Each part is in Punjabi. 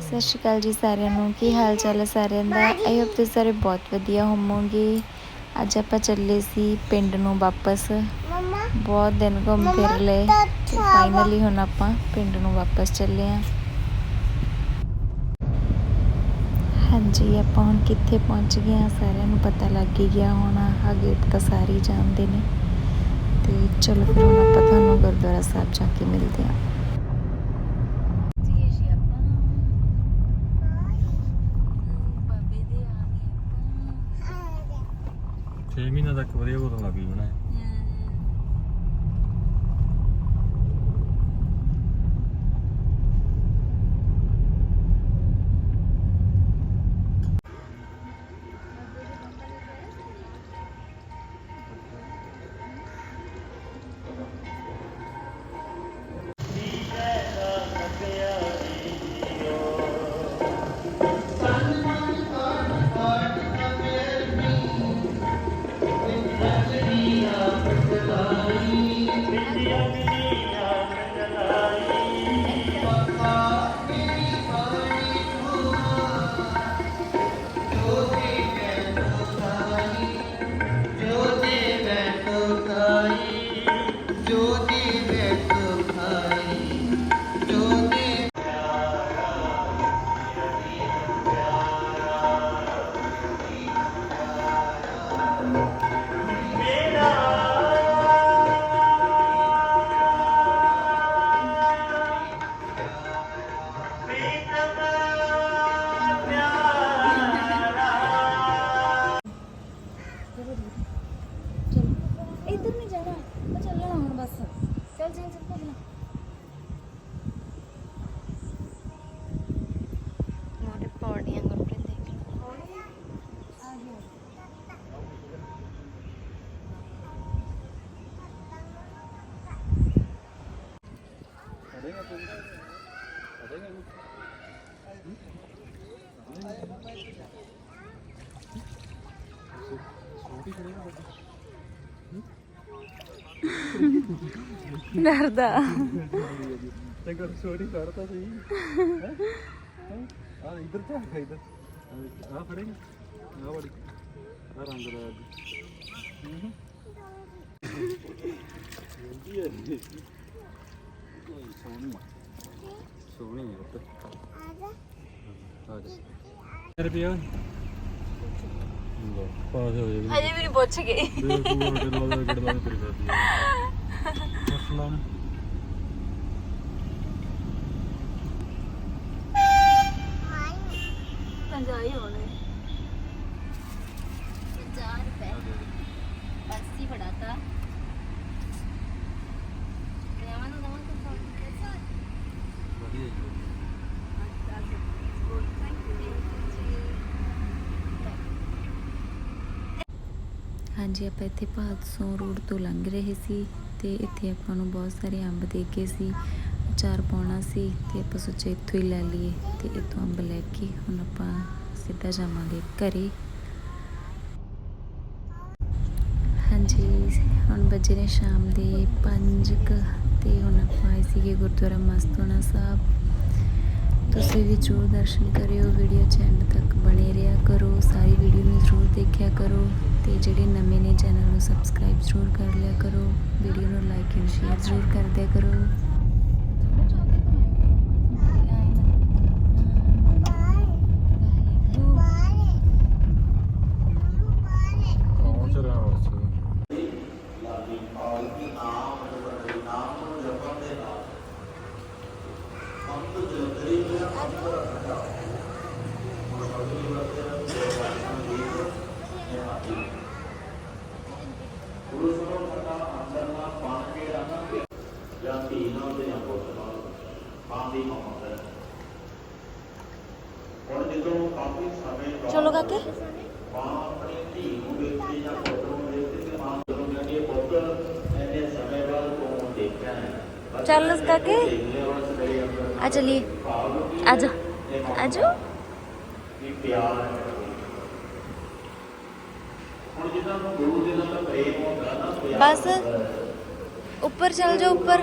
ਸਤਿ ਸ਼੍ਰੀ ਅਕਾਲ ਜੀ ਸਾਰਿਆਂ ਨੂੰ। ਕੀ ਹਾਲ ਚਾਲ ਹੈ ਸਾਰਿਆਂ ਦਾ? ਆਈ ਹੋਪ ਤੁਸੀਂ ਸਾਰੇ ਬਹੁਤ ਵਧੀਆ ਹੋਵੋਗੇ। ਅੱਜ ਆਪਾਂ ਚੱਲੇ ਸੀ ਪਿੰਡ ਨੂੰ ਵਾਪਸ। ਬਹੁਤ ਦਿਨ ਘੁੰਮ ਫਿਰ ਲਏ ਫਾਈਨਲੀ ਹੁਣ ਆਪਾਂ ਪਿੰਡ ਨੂੰ ਵਾਪਸ ਚੱਲੇ ਆਂ। ਹਾਂਜੀ, ਆਪਾਂ ਹੁਣ ਕਿੱਥੇ ਪਹੁੰਚ ਗਏ ਆ ਸਾਰਿਆਂ ਨੂੰ ਪਤਾ ਲੱਗ ਹੀ ਗਿਆ ਹੋਣਾ। ਆ ਗੇਟ ਤਾਂ ਸਾਰੇ ਹੀ ਜਾਣਦੇ ਨੇ। ਤੇ ਚਲੋ ਫਿਰ ਹੁਣ ਆਪਾਂ ਤੁਹਾਨੂੰ ਗੁਰਦੁਆਰਾ ਸਾਹਿਬ ਜਾ ਕੇ ਮਿਲਦੇ ਆਂ ਜੀ ਅਸੀਂ ਆਪਾਂ ਬਾਬੇ ਦੇ ਆ ਗਏ 6 ਮਹੀਨਾ ਤੱਕ ਵਧੀਆ ਬੋਤਲ ਲੱਗ ਗਈ ਬਣਾਏ ਡਰਦਾ। ਤੇ ਕਰ ਛੋਟੀ ਕਰਤਾ ਸਹੀ ਆ ਇਧਰ ਤੇ ਆ ਇਧਰ ਆ ਫੜੇਗਾ ਆ ਬੜੀ ਆ ਰੰਗ ਦਾ ਹੂੰ ਸੋਹਣੀ ਸੋਹਣੀ ਹੈ। ਪੁੱਤ ਆ ਜਾ ਰੁਪਿਆ ਲੋ ਪਾਸ ਹੋ ਜਾਏਗੀ ਹਜੇ ਵੀ ਨਹੀਂ ਪੁੱਛ ਗਏ ਦੇਖੋ ਗੱਲਾਂ ਦਾ ਗੱਲਾਂ ਕਰੀ ਜਾਂਦੀ ਹੈ ਅਸਲਾਮ ਪੰਜਾਈ ਹੋਣੇ 4 ਰੁਪਏ ਪਰਸੀ ਫੜਾਤਾ ਨਵਾਂ ਨੂੰ ਨਵਾਂ ਤੋਂ ਵਧੀਆ ਜੀ ਹਾਂਜੀ, ਆਪਾਂ ਇੱਥੇ ਭਾਦਸੋਂ ਰੋਡ ਤੋਂ ਲੰਘ ਰਹੇ ਸੀ ਤੇ ਇੱਥੇ ਆਪਾਂ ਨੂੰ ਬਹੁਤ ਸਾਰੇ ਅੰਬ ਦੇ ਕੇ ਸੀ, ਅਚਾਰ ਪਾਉਣਾ ਸੀ ਤੇ ਆਪਾਂ ਸੋਚਿਆ ਇੱਥੋਂ ਹੀ ਲੈ ਲਈਏ ਤੇ ਇੱਥੋਂ ਅੰਬ ਲੈ ਕੇ ਹੁਣ ਆਪਾਂ ਸਿੱਧਾ ਜਾਵਾਂਗੇ ਘਰੇ। ਹਾਂਜੀ, ਹੁਣ ਵੱਜੇ ਨੇ ਸ਼ਾਮ ਦੇ 5 ਤੇ ਹੁਣ ਆਪਾਂ ਆਏ ਸੀਗੇ ਗੁਰਦੁਆਰਾ ਮਸਤੋਣਾ ਸਾਹਿਬ। ਤੁਸੀਂ ਵੀ ਜ਼ਰੂਰ ਦਰਸ਼ਨ ਕਰਿਓ ਵੀਡੀਓ ਚ ਐਂਡ ਤੱਕ ਬਣੇ ਰਿਹਾ ਕਰੋ, ਸਾਰੀ ਵੀਡੀਓ ਨੂੰ ਜ਼ਰੂਰ ਦੇਖਿਆ ਕਰੋ। ਤੇ ਜਿਹੜੇ ਨਵੇਂ ਨੇ ਚੈਨਲ ਨੂੰ ਸਬਸਕ੍ਰਾਈਬ ਜ਼ਰੂਰ ਕਰ ਲਿਆ ਕਰੋ ਵੀਡੀਓ ਨੂੰ ਲਾਈਕ ਐਂਡ ਸ਼ੇਅਰ ਜ਼ਰੂਰ ਕਰ ਦਿਆ ਕਰੋ ਪਹੁੰਚ ਰਿਹਾ ਉਸ ਚਲੋ ਕਾਕੇ ਚੱਲ ਕਾਕੇ ਆ ਚਲੀਏ ਆ ਜਾ ਆ ਜਾ ਬਸ ਉੱਪਰ ਚੱਲ ਜਾ ਉੱਪਰ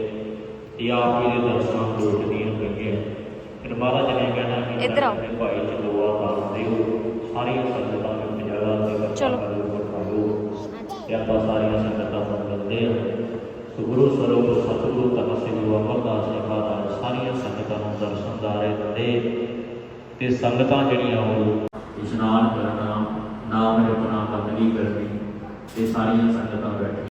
ਤੇ ਆਪ ਜੀ ਦੇ ਦਰਸ਼ਨਾਂ ਲੋਟਦੀਆਂ ਪਈਆਂ ਫਿਰ ਮਹਾਰਾਜ ਨੇ ਕਹਿਣਾ ਕਿ ਇੱਧਰ ਆਓ। ਭਾਈ ਚਲੋਆ ਕਰ ਦਿਓ ਸਾਰੀਆਂ ਸੰਗਤਾਂ ਨੂੰ ਜਗ੍ਹਾ ਤੇ ਚਲੋ। ਤੇ ਆਪਾਂ ਸਾਰੀਆਂ ਸੰਗਤਾਂ ਨੂੰ ਮਿਲਦੇ ਹਾਂ। ਗੁਰੂ ਸਰੂਪ ਸਤਿਗੁਰੂ ਤਨ ਸਿੰਘ ਗੁਰੂ ਅਮਰਦਾਸ ਜੀ ਮਹਾਰਾਜ ਸਾਰੀਆਂ ਸੰਗਤਾਂ ਨੂੰ ਦਰਸ਼ਨ ਦਾਰੇ ਦਿੰਦੇ ਤੇ ਸੰਗਤਾਂ ਜਿਹੜੀਆਂ ਉਹ ਇਸ਼ਨਾਨ ਕਰਨਾ ਨਾਮ ਰਤਨਾ ਬੰਦਗੀ ਕਰਨੀ ਤੇ ਸਾਰੀਆਂ ਸੰਗਤਾਂ ਬੈਠੀ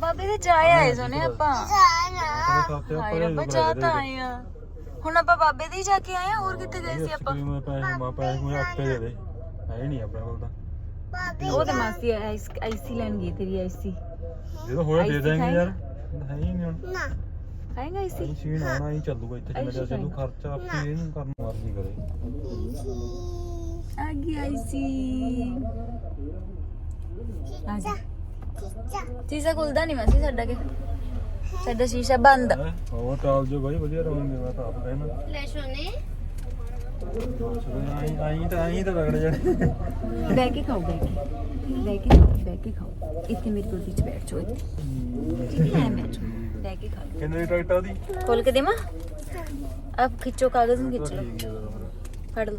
ਬਾਬੇ ਦੇ ਜਾ ਆਏ ਸੋਨੇ ਆਪਾਂ। ਖਾਤੇ ਹਾਏ ਰੱਬਾ ਜਾ ਤਾਂ ਆਏ ਆ। ਹੁਣ ਆਪਾਂ ਬਾਬੇ ਦੇ ਹੀ ਜਾ ਕੇ ਆਏ ਆ ਹੋਰ ਕਿੱਥੇ ਗਏ ਸੀ ਆਪਾਂ? ਮੈਂ ਪੈਸੇ ਮਾ ਪੈਸੇ ਮੈਂ ਆਪੇ ਦੇ ਦੇ। ਹੈ ਨਹੀਂ ਆਪਣੇ ਕੋਲ ਤਾਂ। ਉਹ ਤੇ ਮਾਸੀ ਆਈਸ ਆਈਸੀ ਲੈਣ ਗਈ ਤੇਰੀ ਆਈਸੀ ਜਦੋਂ ਹੋਇਆ ਦੇ ਦੇਂਗੇ ਯਾਰ। ਖਾਏਂਗਾ? ਹੈ ਹੀ ਨਹੀਂ ਹੁਣ। ਖਾਏਗਾ ਆਈਸੀ ਅਸੀਂ ਸੀਨ ਆਉਣਾ ਹੀ ਚੱਲੂਗਾ ਇੱਥੇ ਚੱਲੂ ਖਰਚਾ ਆਪੇ ਇਹਨੂੰ ਕਰਨ। ਮਰਜ਼ੀ ਕਰੇ। ਆ ਗਈ ਆਈਸੀ ਆ ਚੀਜ਼ਾ ਚੀਜ਼ਾ ਖੁੱਲਦਾ ਨਹੀਂ ਮਾਸੀ ਸਾਡਾ ਕਿ। ਸਾਡਾ ਸ਼ੀਸ਼ਾ ਬੰਦ। ਉਹ ਟਾਲ ਜੋ ਭਾਈ ਵਧੀਆ ਰਵਾਂਗੇ ਮੈਂ ਤਾਂ ਆਪ ਕਹਿਣਾ। ਲੈ ਸੋਨੇ। ਆਈ ਆਈ ਤਾਂ ਆਈ ਤਾਂ ਰਗੜ ਜਾਣੇ। ਬੈ ਕੇ ਖਾਓ ਬੈ ਕੇ। ਬੈ ਕੇ ਖਾਓ ਬੈ ਕੇ ਖਾਓ। ਇੱਥੇ ਮੇਰੀ ਕੁਰਸੀ 'ਚ ਬੈਠ ਜਾਓ ਇੱਥੇ। ਠੀਕ ਹੈ ਮੈਂ ਬੈ ਕੇ ਖਾ ਲਓ। ਕਿੰਨੇ ਟਿਕਟ ਉਹਦੀ? ਖੋਲ ਕੇ ਦੇਵਾਂ? ਆਪ ਖਿੱਚੋ ਕਾਗਜ਼ ਨੂੰ ਖਿੱਚ ਲਓ। ਫੜ ਲਓ।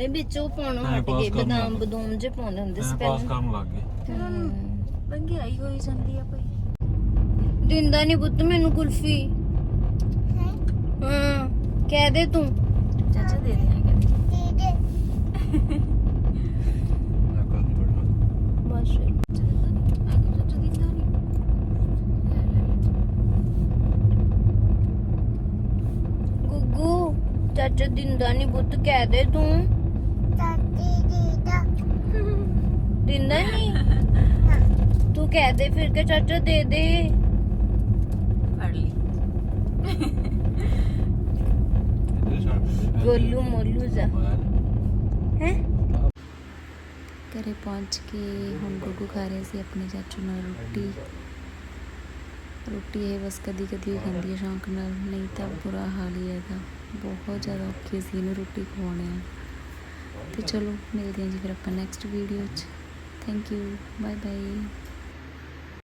ਇਹ ਵਿੱਚ ਉਹ ਪਾਉਣਾ ਹਟ ਗਏ ਬਦਾਮ। ਬਦੂਮ ਜੇ ਪਾਉਂਦੇ ਹੁੰਦੇ ਸੀ ਟਾਈਮ ਪਾਸ ਪਹਿਲਾਂ। ਕਰਨ ਲੱਗ ਗਏ। ਆਈ ਹੋਈ ਜਾਂਦੀ ਆ ਕੋਈ। ਦਿੰਦਾ ਨਹੀਂ ਪੁੱਤ ਮੈਨੂੰ ਕੁਲਫੀ। ਹਾਂ ਕਹਿ ਦੇ ਤੂੰ। ਚਾਚਾ ਦੇ ਦੇ ਗੁੱਗੂ ਚਾਚਾ ਦਿੰਦਾ ਨਹੀਂ ਪੁੱਤ ਕਹਿ ਦੇ ਤੂੰ। ਦਿੰਦਾ ਨਹੀਂ ਤੂੰ ਕਹਿ ਦੇ ਫਿਰ ਕਿ ਚਾਚਾ ਦੇ ਦੇ। ਫੜ ਲਈ। ਗੋਲੂ ਮੋਲੂ ਜਾ। ਹੈ? ਘਰੇ ਪਹੁੰਚ ਕੇ ਹੁਣ ਗੁੱਗੂ ਖਾ ਰਹੇ ਸੀ ਆਪਣੇ ਚਾਚੂ ਨਾਲ ਰੋਟੀ। ਰੋਟੀ ਇਹ ਬਸ ਕਦੀ ਕਦੀ ਹੀ ਖਾਂਦੀ ਹੈ ਸ਼ੌਂਕ ਨਾਲ ਨਹੀਂ ਤਾਂ ਬੁਰਾ ਹਾਲ ਹੀ ਹੈ ਇਹਦਾ ਬਹੁਤ ਜ਼ਿਆਦਾ ਔਖੀ ਸੀ ਇਹਨੂੰ ਰੋਟੀ ਖਵਾਉਣੇ ਆ ਤੇ ਚਲੋ ਮਿਲਦੇ ਹਾਂ ਜੀ ਫਿਰ ਆਪਾਂ ਨੈਕਸਟ ਵੀਡੀਓ 'ਚ। thank you. Bye bye